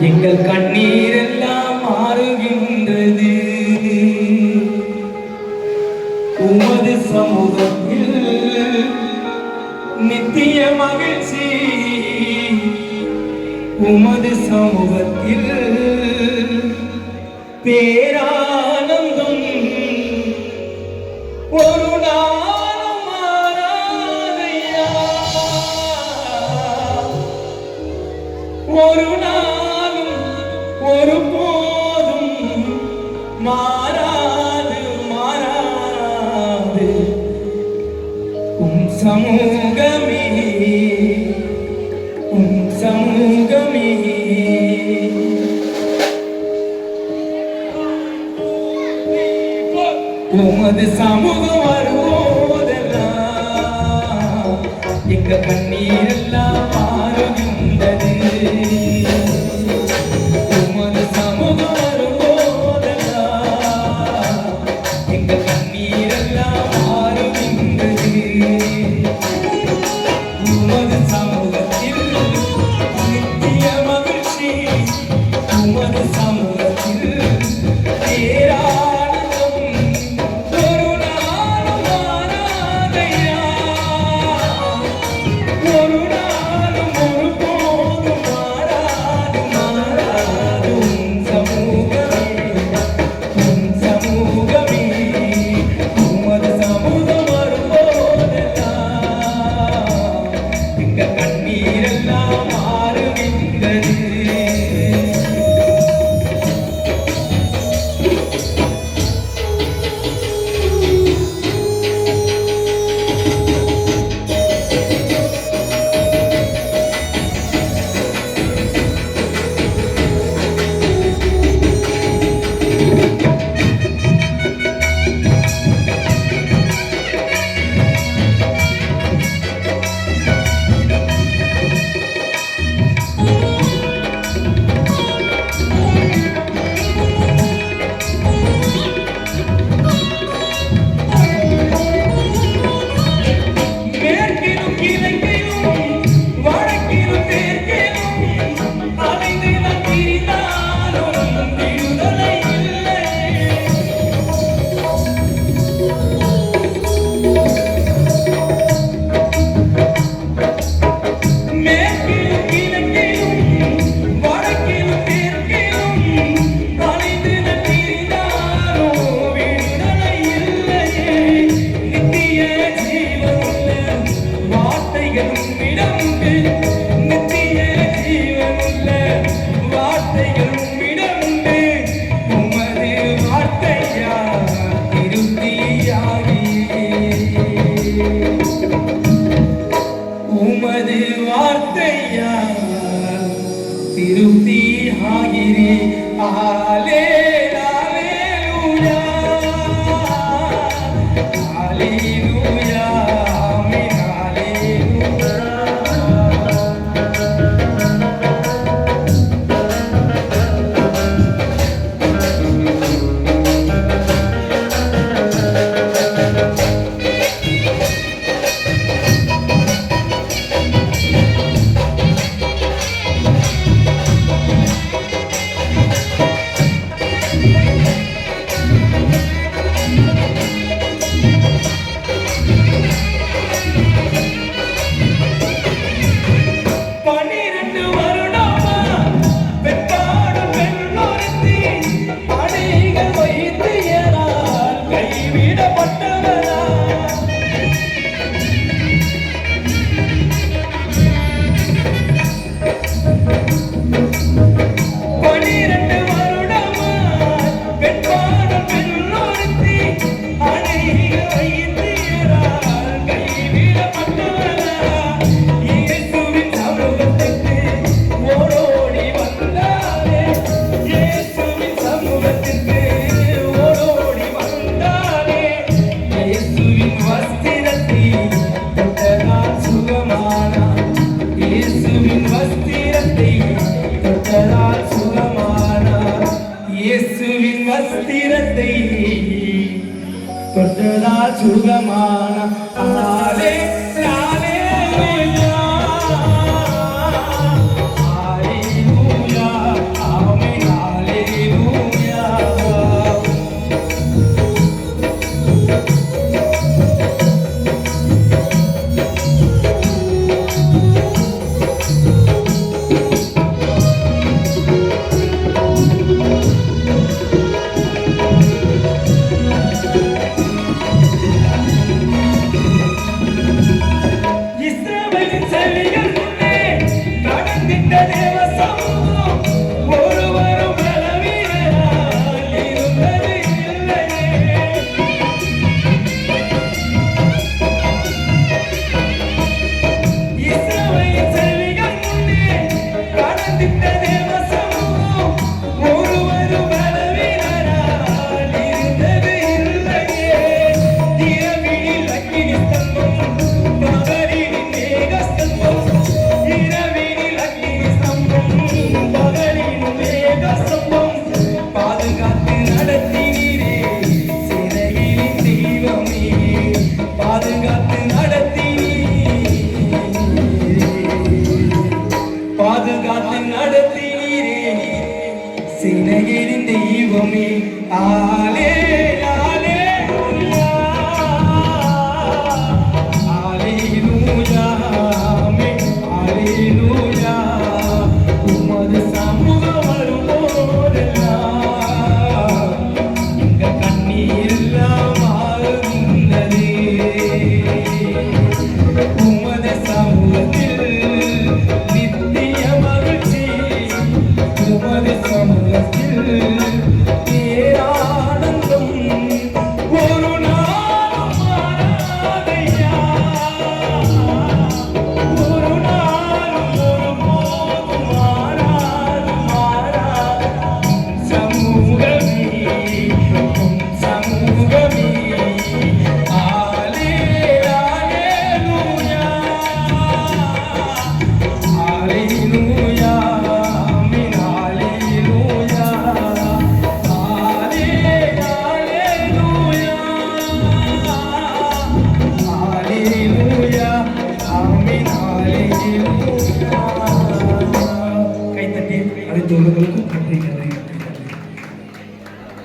எங்கள் கண்ணீர் எல்லாம் மாறுகின்றது. உமது சமூகத்தில் நித்திய மகிழ்ச்சி. உமது சமூகத்தில் பேரா ஒரு நாளும் ஒரு போதும் மாறாது மாறாது. உன் சமூகமே உன் சமூகமே. உமது சமூகம் வருவோதெல்லாம் எங்க கண்ணீர் Yeah. வஸ்திரத்தை தொட்டதால் சுகமானார். இயேசுவின் வஸ்திரத்தை தொட்டதால் சுகமானார். உலகின் செவிகள் முன்னே நடந்திட்ட தேவ ഭൂമി ആലേ